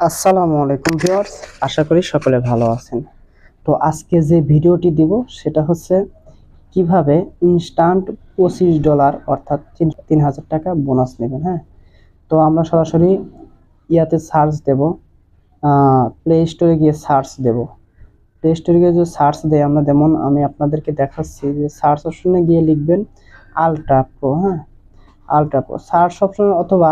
আসসালামু আলাইকুম ভিউয়ার্স, আশা করি সকলে ভালো আছেন। তো আজকে যে ভিডিওটি দিব, সেটা হচ্ছে কীভাবে ইনস্ট্যান্ট পঁচিশ ডলার অর্থাৎ তিন হাজার টাকা বোনাস নেবেন হ্যাঁ? তো আমরা সরাসরি ইয়াতে সার্চ দেব প্লে স্টোরে গিয়ে সার্চ দেব। প্লে স্টোরে গিয়ে যে সার্চ দেয়, আমরা যেমন, আমি আপনাদেরকে দেখাচ্ছি যে সার্চ অপশনে গিয়ে লিখবেন আলট্রা প্রো হ্যাঁ? আলট্রা প্রো সার্চ অপশন অথবা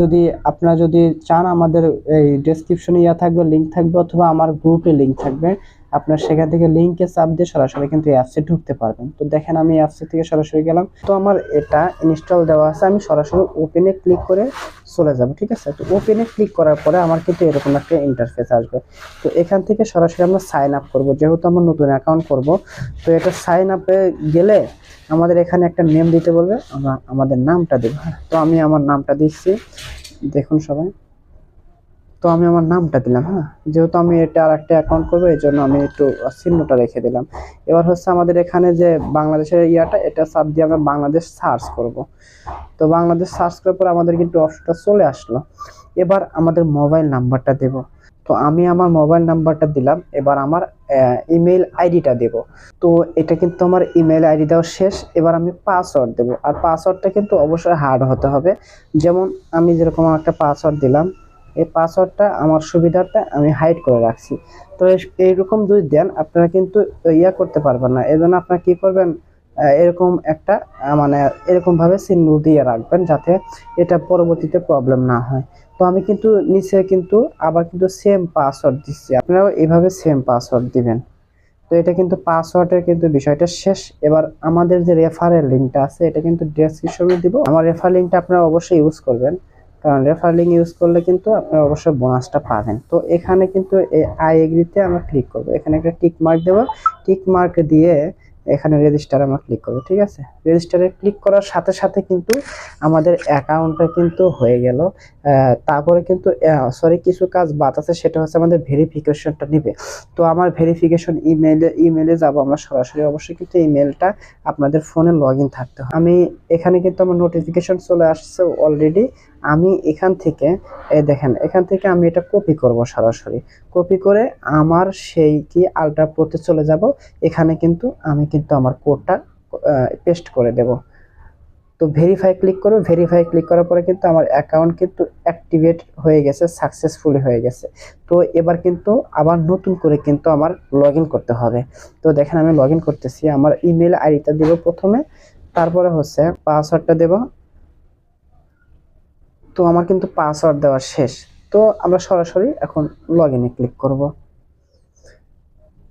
যদি আপনারা যদি চান আমাদের এই ডেসক্রিপশনে ইয়া থাকবে লিঙ্ক থাকবে অথবা আমার গ্রুপে লিঙ্ক থাকবে, আপনার সেখান থেকে লিঙ্কে চাপ দিয়ে সরাসরি কিন্তু অ্যাপসে ঢুকতে পারবেন। তো দেখেন আমি অ্যাপসে থেকে সরাসরি গেলাম। তো আমার এটা ইনস্টল দেওয়া আছে। আমি সরাসরি ওপেনে ক্লিক করে চলে যাব, ঠিক আছে? তো ওপেনে ক্লিক করার পরে আমার কিন্তু এরকম একটা ইন্টারফেস আসবে। তো এখান থেকে সরাসরি আমরা সাইন আপ করব, যেহেতু আমরা নতুন অ্যাকাউন্ট করব। তো এটা সাইন আপে গেলে আমাদের এখানে একটা নেম দিতে বলবে, আমরা আমাদের নামটা দেবো। তো আমি আমার নামটা দিচ্ছি, দেখুন সবাই। তো আমি আমার নামটা দিলাম হ্যাঁ? যেহেতু আমি এটা আর একটা অ্যাকাউন্ট করব, এই জন্য আমি একটু চিহ্নটা রেখে দিলাম। এবার হচ্ছে আমাদের এখানে যে বাংলাদেশের ইয়াটা, এটা সাব দিয়ে আমরা বাংলাদেশ সার্চ করব। তো বাংলাদেশ সার্চ করার পর আমাদের কিন্তু অপশনটা চলে আসলো। এবার আমাদের মোবাইল নাম্বারটা দেব। তো আমি আমার মোবাইল নাম্বারটা দিলাম, এবার আমার ইমেল আইডিটা দেব। তো এটা কিন্তু আমার ইমেল আইডি দেওয়া শেষ, এবার আমি পাসওয়ার্ড দেব। আর পাসওয়ার্ডটা কিন্তু অবশ্যই হার্ড হতে হবে। যেমন আমি যেরকম একটা পাসওয়ার্ড দিলাম এই পাসওয়ার্ডটা আমার সুবিধার্থে আমি হাইড করে রাখছি। তো এই- এইরকম যদি দেন, আপনারা কিন্তু ইয়া করতে পারবেন না। এই জন্য আপনারা কী করবেন এরকম একটা মানে এরকমভাবে চিহ্ন দিয়ে রাখবেন যাতে এটা পরবর্তীতে প্রবলেম না হয়। তো আমি কিন্তু নিচে কিন্তু আবার কিন্তু সেম পাসওয়ার্ড দিচ্ছি। আপনারাও এইভাবে সেম পাসওয়ার্ড দিবেন। তো এটা কিন্তু পাসওয়ার্ডের কিন্তু বিষয়টা শেষ। এবার আমাদের যে রেফারেল লিঙ্কটা আছে, এটা কিন্তু ডেসক্রিপশনে দিব। আমার রেফার লিঙ্কটা আপনারা অবশ্যই ইউজ করবেন। কারণ রেফার লিঙ্ক ইউজ করলে কিন্তু আপনারা অবশ্যই বোনাসটা পাবেন। তো এখানে কিন্তু এই আই এগ্রিতে আমরা ক্লিক করব। এখানে একটা টিক মার্ক দেবো। টিক মার্ক দিয়ে এখানে রেজিস্টার আমরা ক্লিক করব, ঠিক আছে? রেজিস্টারে ক্লিক করার সাথে সাথে কিন্তু আমাদের অ্যাকাউন্টটা কিন্তু হয়ে গেল। তারপরে কিন্তু সরি কিছু কাজ বাদ আছে, সেটা হচ্ছে আমাদের ভেরিফিকেশনটা নিবে। তো আমার ভেরিফিকেশন ইমেলে ইমেলে যাব আমরা সরাসরি। অবশ্যই কিন্তু ইমেলটা আপনাদের ফোনে লগ থাকতে হবে। আমি এখানে কিন্তু আমার নোটিফিকেশন চলে আসছে অলরেডি আমি এখান থেকে দেখেন, এখান থেকে আমি এটা কপি করব সরাসরি। কপি করে আমার সেই কি আলট্রা প্রোতে চলে যাব। এখানে কিন্তু আমি কিন্তু আমার কোডটা পেস্ট করে দেব। তো ভেরিফাই ক্লিক করব। ভেরিফাই ক্লিক করার পরে কিন্তু আমার অ্যাকাউন্ট কিন্তু অ্যাক্টিভেট হয়ে গেছে সাকসেসফুলি হয়ে গেছে। তো এবার কিন্তু আবার নতুন করে কিন্তু আমার লগ করতে হবে। তো দেখেন আমি লগ করতেছি। আমার ইমেল আইডিটা দেব প্রথমে। তারপরে হচ্ছে পাসওয়ার্ডটা দেব। তো আমার কিন্তু পাসওয়ার্ড দেওয়া শেষ। তো আমরা সরাসরি এখন লগ ইনে ক্লিক করব।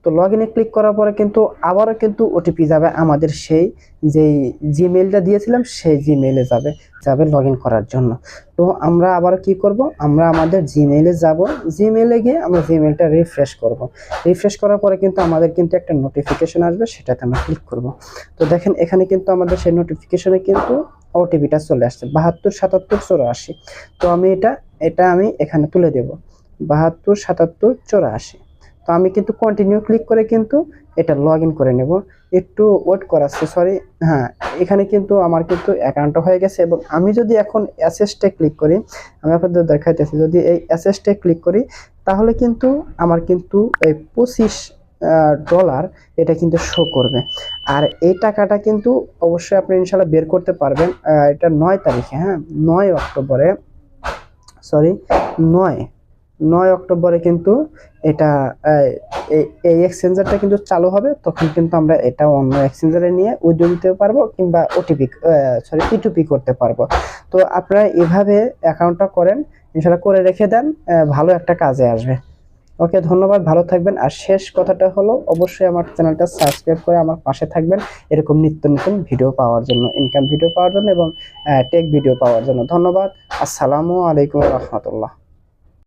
তো লগ ইনে ক্লিক করার পরে কিন্তু আবারও কিন্তু ওটিপি যাবে আমাদের সেই যেই জিমেলটা দিয়েছিলাম, সেই জিমেলে যাবে যাবে লগ করার জন্য। তো আমরা আবার কি করব? আমরা আমাদের জিমেলে যাব। জিমেলে গিয়ে আমরা জিমেলটা রিফ্রেশ করব। রিফ্রেশ করার পরে কিন্তু আমাদের কিন্তু একটা নোটিফিকেশন আসবে, সেটাতে আমরা ক্লিক করব। তো দেখেন, এখানে কিন্তু আমাদের সেই নোটিফিকেশনে কিন্তু ওটিপিটা চলে আসছে। বাহাত্তর, সাতাত্তর, চৌরাশি। তো আমি এটা এটা আমি এখানে তুলে দেব। বাহাত্তর, সাতাত্তর, চৌরাশি। তো আমি কিন্তু কন্টিনিউ ক্লিক করে কিন্তু এটা লগ করে নেব। একটু ওয়েট করাচ্ছে সরি হ্যাঁ এখানে কিন্তু আমার কিন্তু অ্যাকাউন্টটা হয়ে গেছে এবং আমি যদি এখন অ্যাসেসটে ক্লিক করি, আমি আপনাদের দেখাইতেছি, যদি এই অ্যাসেসটে ক্লিক করি, তাহলে কিন্তু আমার কিন্তু এই পঁচিশ ডলার এটা কিন্তু শো করবে। আর এই টাকাটা কিন্তু অবশ্যই আপনি ইনশাল্লাহ বের করতে পারবেন এটা নয় তারিখে হ্যাঁ? নয় অক্টোবরে সরি নয় নয় অক্টোবরে কিন্তু এটা এই- এক্সচেঞ্জারটা কিন্তু চালু হবে, তখন কিন্তু আমরা এটা অন্য এক্সচেঞ্জারে নিয়ে উইথড্র দিতে পারব কিংবা ওটিপি সরি পিটুপি করতে পারব। তো আপনারা এভাবে অ্যাকাউন্টটা করেন, ইনশাল্লাহ করে রেখে দেন ভালো একটা কাজে আসবে। ওকে ধন্যবাদ, ভালো থাকবেন। আর শেষ কথাটা হলো, অবশ্যই আমার চ্যানেলটা সাবস্ক্রাইব করে আমার পাশে থাকবেন। এরকম নিত্য নতুন ভিডিও পাওয়ার জন্য ইনকাম ভিডিও পাওয়ার জন্য এবং টেক ভিডিও পাওয়ার জন্য। ধন্যবাদ, আসসালামু আলাইকুম রহমতুল্লাহ।